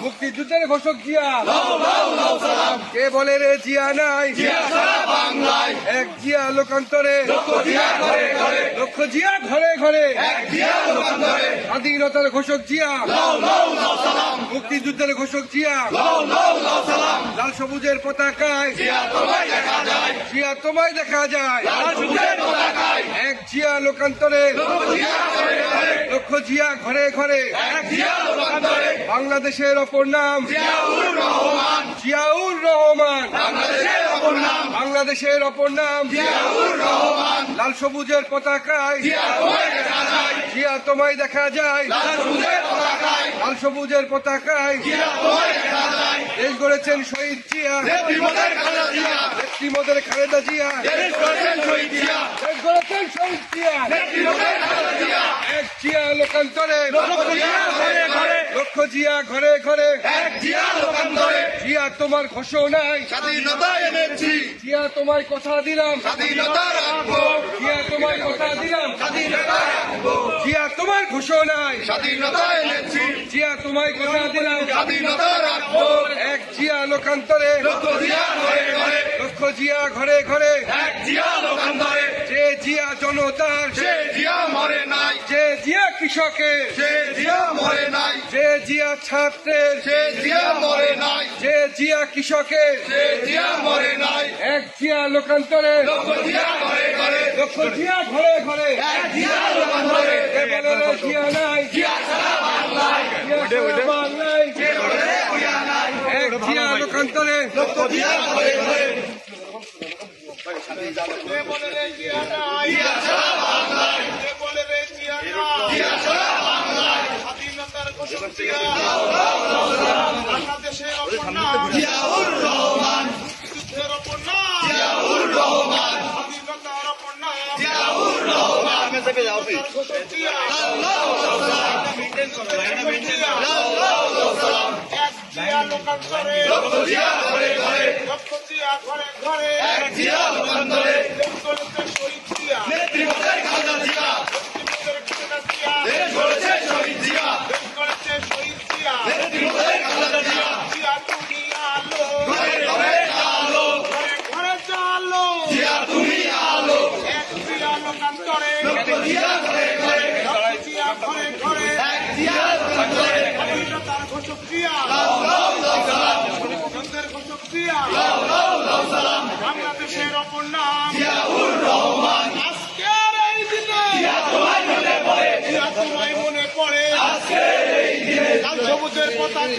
মুক্তিযুদ্ধের ঘোষক জিয়া। কে বলে রে জিয়া নাই? বাংলায়। এক জিয়া লোকান্তরে। লক্ষ জিয়া ঘরে ঘরে। এক জিয়া লোকান্তরে। স্বাধীনতার ঘোষক জিয়া। মুক্তিযুদ্ধের ঘোষক জিয়া। লাল সবুজের পতাকায়। জিয়া তোমায় দেখা যায়। জিয়া তোমায় দেখা যায়। লাল সবুজের পতাকায়। এক জিয়া লোকান্তরে। লক্ষ জিয়া ঘরে ঘরে। এক জিয়া বাংলাদেশের অপর নাম জিয়াউর রহমান। বাংলাদেশের অপর নাম। লাল সবুজের পতাকায় জিয়া তোমায় দেখা যায়। লাল সবুজের পতাকায় দেশ গড়েছেন শহীদ জিয়া। নেত্রীমদের খালেদা জিয়া। দেশ করেছেন শহীদ জিয়া। দেশ গড়েছেন শহীদ জিয়া। নেত্রীমতের খালেদা জিয়া। এক জিয়া লোকান্তরে। লক্ষ জিয়া ঘরে ঘরে। লক্ষ জিয়া ঘরে ঘরে। এক জিয়া লোকান্তরে। জিয়া তোমার ঘোষণায় স্বাধীনতা এনেছি। জিয়া তোমায় কথা দিলাম। স্বাধীনতা রাখব। জিয়া তোমায় কথা দিলাম। স্বাধীনতা রাখব। জিয়া তোমার ঘোষণায় স্বাধীনতা এনেছি জিয়া তোমায় কথা দিলাম। এক জিয়া লোকান্তরে। লক্ষ জিয়া ঘরে ঘরে। ঘরে ঘরে। এক জিয়া লোকান্তরে। যে জিয়া জনতার সে জিয়া মরে নাই। যে জিয়া কৃষকের। সে জিয়া মরে নাই। যে জিয়া ছাত্রের। সে জিয়া মরে নাই। যে জিয়া কৃষকের। সে জিয়া মরে নাই। এক জিয়া লোকান্তরে। লক্ষ জিয়া ঘরে ঘরে। লক্ষ জিয়া ঘরে ঘরে। এক জিয়া লোকান্তরে। কেবল জিয়া নাই। জিয়া ছাড়া বাংলায় জিয়া ছাড়া বাংলায় রহমান যাও এক লক্ষ জিয়া ঘরে ঘরে। লক্ষ জিয়া ঘরে ঘরে। এক জিয়া বাংলাদেশের অপর নাম। জিয়াউর রহমান। আজকের এই দিনে। জিয়া তোমায় মনে পড়ে। জিয়া তোমায় মনে পড়ে। আজকের এই দিনে। লাল সবুজের পতাকা।